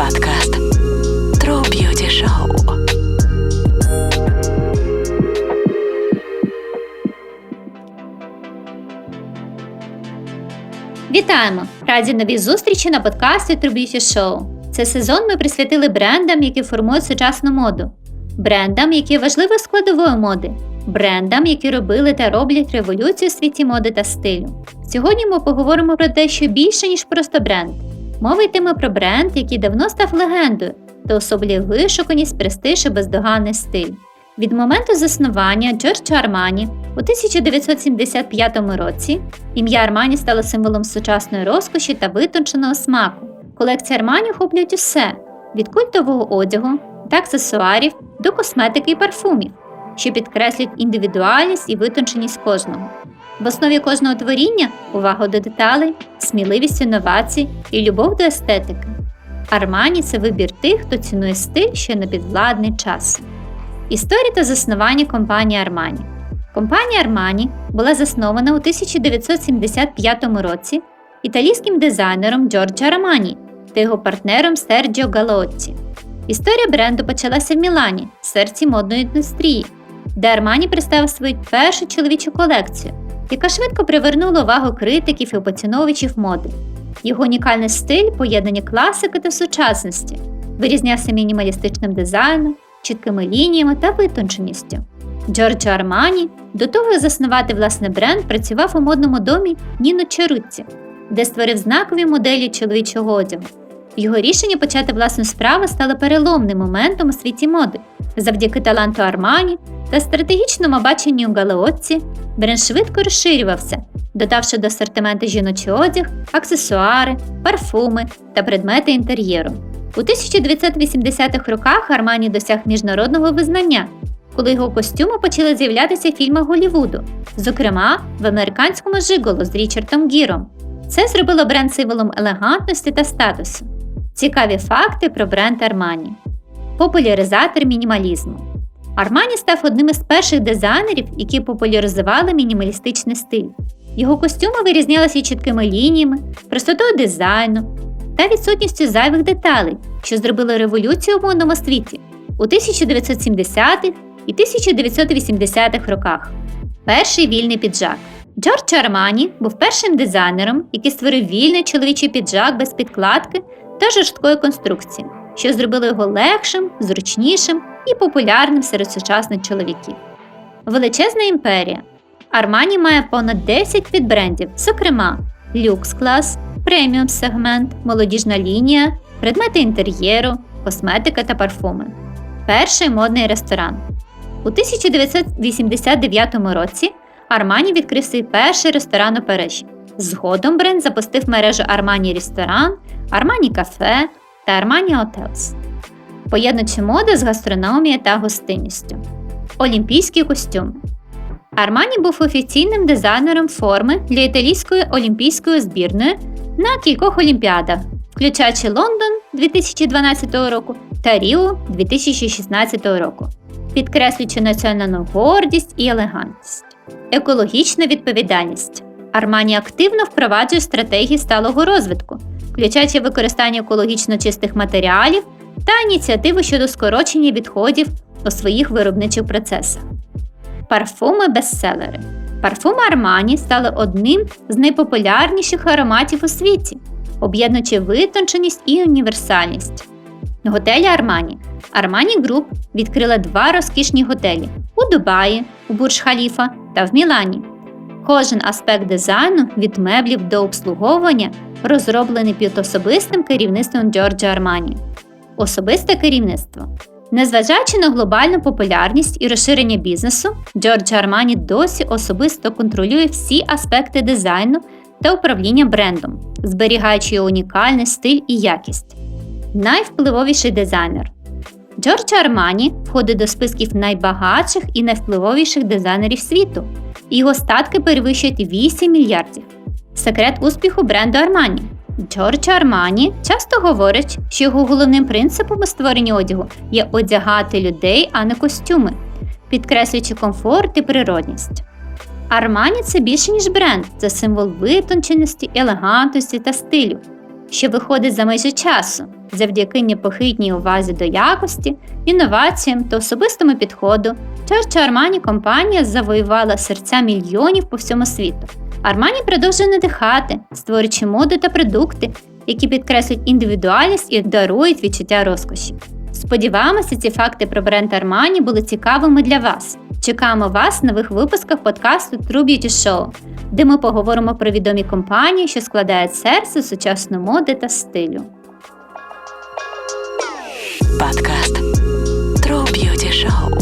Подкаст True Beauty Show. Вітаємо! Раді новій зустрічі на подкасті True Beauty Show. Цей сезон ми присвятили брендам, які формують сучасну моду, брендам, які є складовою моди, брендам, які робили та роблять революцію у світі моди та стилю. Сьогодні ми поговоримо про дещо більше, ніж просто бренд. Мова йтиме про бренд, який давно став легендою, та особлює вишуканість, престиж і бездоганний стиль. Від моменту заснування Джорджо Армані у 1975 році ім'я Армані стало символом сучасної розкоші та витонченого смаку. Колекція Армані охоплюють усе від культового одягу та аксесуарів до косметики і парфумів, що підкреслюють індивідуальність і витонченість кожного. В основі кожного творіння увага до деталей, сміливість інновацій і любов до естетики. Армані це вибір тих, хто цінує стиль, що не підвладний часу. Історія та заснування компанії Армані. Компанія Армані була заснована у 1975 році італійським дизайнером Джорджо Армані та його партнером Серджіо Галоотті. Історія бренду почалася в Мілані, в серці модної індустрії, де Армані представив свою першу чоловічу колекцію, яка швидко привернула увагу критиків і поціновувачів моди. Його унікальний стиль поєднання класики та сучасності, вирізнявся мінімалістичним дизайном, чіткими лініями та витонченістю. Джорджо Армані до того як заснувати власний бренд працював у модному домі Ніно Черуцці, де створив знакові моделі чоловічого одягу. Його рішення почати власну справу стало переломним моментом у світі моди. Завдяки таланту Армані та стратегічному баченню Галеотці бренд швидко розширювався, додавши до асортименту жіночий одяг, аксесуари, парфуми та предмети інтер'єру. У 1980-х роках Армані досяг міжнародного визнання, коли його костюми почали з'являтися в фільмах Голлівуду, зокрема в американському жиголо з Річардом Гіром. Це зробило бренд символом елегантності та статусу. Цікаві факти про бренд Армані. Популяризатор мінімалізму. Армані став одним із перших дизайнерів, які популяризували мінімалістичний стиль. Його костюми вирізнялися чіткими лініями, простотою дизайну та відсутністю зайвих деталей, що зробили революцію в модному світі у 1970-х і 1980-х роках. Перший вільний піджак. Джордж Армані був першим дизайнером, який створив вільний чоловічий піджак без підкладки та жорсткої конструкції, що зробило його легшим, зручнішим і популярним серед сучасних чоловіків. Величезна імперія. Армані має понад 10 підбрендів, зокрема люкс клас, преміум сегмент, молодіжна лінія, предмети інтер'єру, косметика та парфуми. Перший модний ресторан. У 1989 році Армані відкрив свій перший ресторан у Парижі. Згодом бренд запустив мережу Армані Ресторан, Армані Кафе та Армані Hotels, поєднуючи моду з гастрономією та гостинністю. Олімпійські костюми. Армані був офіційним дизайнером форми для італійської олімпійської збірної на кількох олімпіадах, включаючи Лондон 2012 року та Ріо 2016 року, підкреслюючи національну гордість і елегантність. Екологічна відповідальність. Армані активно впроваджує стратегії сталого розвитку, включаючи використання екологічно чистих матеріалів та ініціативи щодо скорочення відходів у своїх виробничих процесах. Парфуми бестселери. Парфуми Армані стали одним з найпопулярніших ароматів у світі, об'єднуючи витонченість і універсальність. Готелі Армані. Армані Груп відкрила два розкішні готелі у Дубаї, у Бурж-Халіфа та в Мілані. Кожен аспект дизайну від меблів до обслуговування розроблений під особистим керівництвом Джорджа Армані. Особисте керівництво. Незважаючи на глобальну популярність і розширення бізнесу, Джорджо Армані досі особисто контролює всі аспекти дизайну та управління брендом, зберігаючи його унікальний стиль і якість. Найвпливовіший дизайнер. Джорджо Армані входить до списків найбагатших і найвпливовіших дизайнерів світу. Його статки перевищують 8 мільярдів. Секрет успіху бренду Армані. Джорджо Армані часто говорить, що його головним принципом у створенні одягу є одягати людей, а не костюми, підкреслюючи комфорт і природність. Армані це більше, ніж бренд, це символ витонченості, елегантності та стилю. що виходить за межі часу завдяки непохитній увазі до якості, інноваціям та особистому підходу. Чорчо Армані компанія завоювала серця мільйонів по всьому світу. Армані продовжує надихати, створюючи моду та продукти, які підкреслюють індивідуальність і дарують відчуття розкоші. Сподіваємося, ці факти про бренд Армані були цікавими для вас. Чекаємо вас в нових випусках подкасту True Beauty Show, де ми поговоримо про відомі компанії, що складають серце сучасної моди та стилю. Подкаст True Beauty Show.